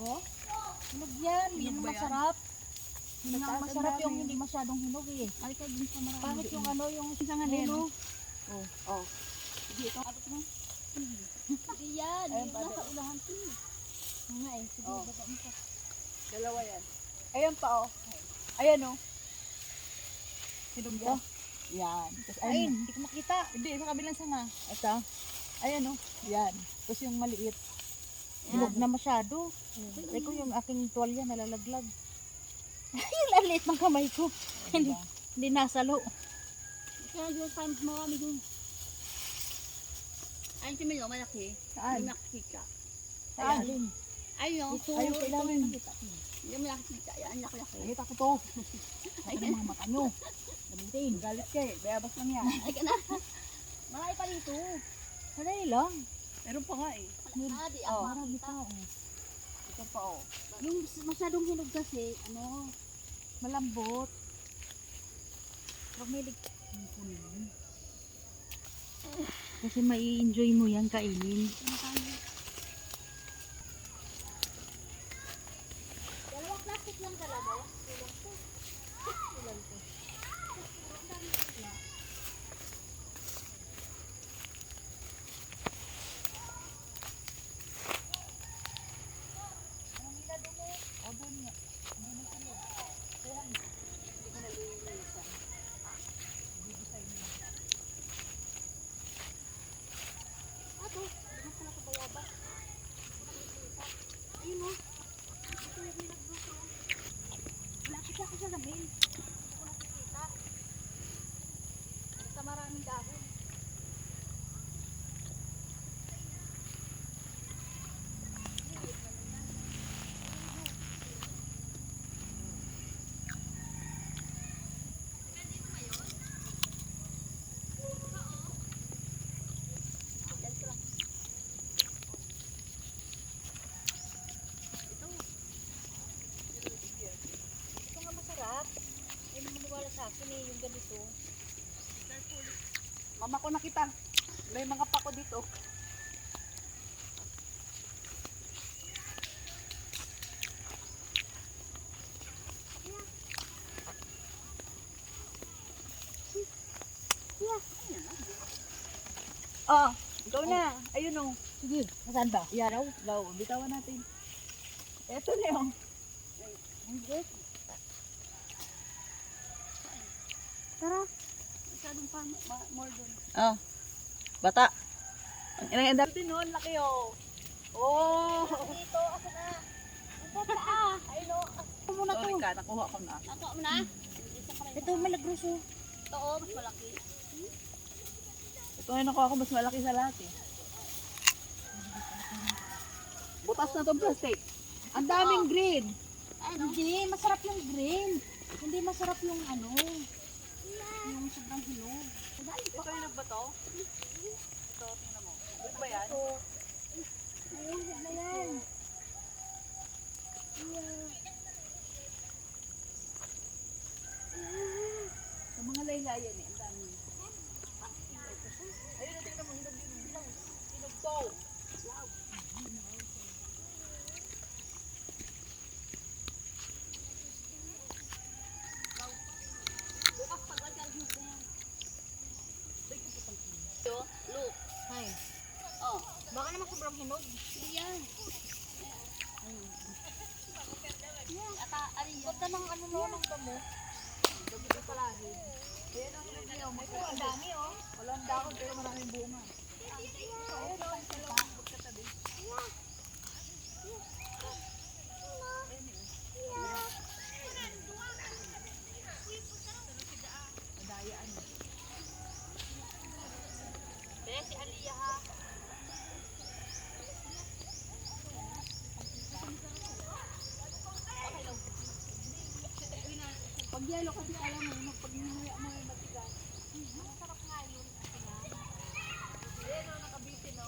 Oh? Hinog yan. Hinog yan? masarap. Yun ang masarap yung hindi masyadong hinog eh. Ay, kaya dun sa marami. Bakit yung ano yung Isa nga din. ulo? Oh. Oh. Sige, ito. Abot mo. Hindi yan. Ayun, nasa ulahan ko eh. Nga eh. Sige, Oh. baba mo pa. Dalawa yan. Ayan pa, oh. Ayan, oh. Hinog yan. Yan. Tapos, Ay, ayun. hindi ko makita. Hindi, sa kabilang sanga. Ito. Ayan, oh. Yan. Tapos yung maliit. Hinog na masyado. Ay ko yung aking tuwalya nalalaglag. yung lalit ng kamay ko. Hindi, hindi nasalo. Kaya yung times marami dun. Ayun si Milo, malaki. Saan? Yung nakikita. Saan? Ayun. Ayun. Ito, Ayun, ito nakita ko. Yung nakikita. Yan, laki-laki. Nakita ko to. Ay, ang mga mata nyo. Gamitin. Galit ka eh. Bayabas lang yan. Ay, ka na. Marami pa dito. Sanay lang. Meron pa nga eh. Ah, di Oh. ako. Marami pa. Oh. Ito pa, oh. Yung masyadong hinog kasi, ano, Malambot. Lumilig. Kasi mai-enjoy mo yan kainin. dalawang plastic lang talaga. Ato, hindi mo pala kabayaba. Ayun o. Ito yung nagluto. Malapit ako sa lamin. Hindi ko nakikita. Basta maraming dahon. Ito nga masarap. Hindi mo maniwala sa akin eh, yung ganito. Mama ko nakita. May mga pako dito. Oh, ikaw na. Ayun oh. Sige, saan ba? Yan oh. Daw, bitawan natin. Eto na yung. Tara. Masyadong pa, ma- more dun. Oh. Bata. Ang inang edad din oh, laki oh. Oh. Dito, ako na. Ito pa ah. Ayun o. Ito muna to. Sorry ka, nakuha ko na. Nakuha mo na? Ka. Ito malagros oh. Ito o, mas malaki. Ito nga nakuha ko, mas malaki sa lahat eh. Butas na tong plastic. Ang daming green. Hindi, masarap yung green. Hindi masarap yung ano. Yung sobrang hinog. Ito yung nagbato? Ito, tingnan mo. Good ba yan? Ayun, na yan. Sa mga laylayan eh, ang dami. Ayun, tingnan mo, hinog. Hinog. Hinog to. Ito, look. Ay, Oh, baka naman sobrang hinog. yan. Yan, ata, ari yan. Ganda ng ano no, ng damo. Dami ko palahin. Ayan ang niya. May Ang dami oh. Walang dahon pero maraming bunga. Ayun, oh, ang dalawa. Magkatabi. Madayaan. Kaya si Aliyah ha. Yelo kasi alam mo, yun, pag hinuya mo yung matigas. Ayan o, nakabitin o.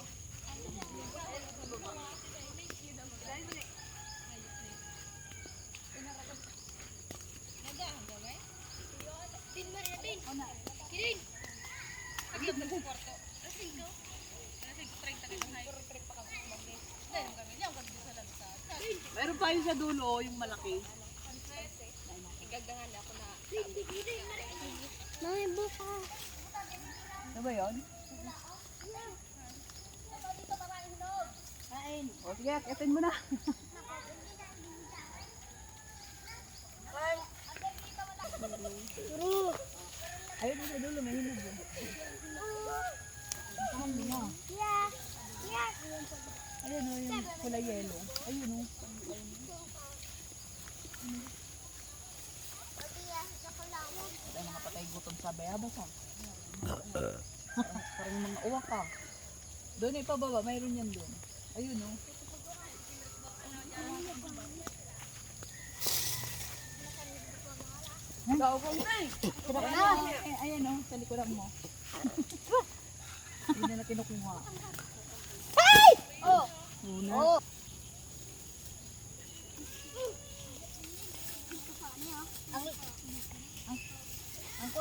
Meron pa yun sa dulo, yung malaki. Mami, buka. Ano ba yun? Kain. O sige, akitin mo na. Turo. Ayun sa dulo, may hinog yun. Yeah. Yeah. Ayun o, yung kulay yellow. Ayun o. Ay, mga sa bayabas ha. Parang, mga uwak ka. Doon ay pababa, mayroon yan doon. Ayun o. Ikaw ko na eh. Ay, Ayan o, sa likuran mo. Hindi na na kinukuha. Oh. Una. Oh. Ang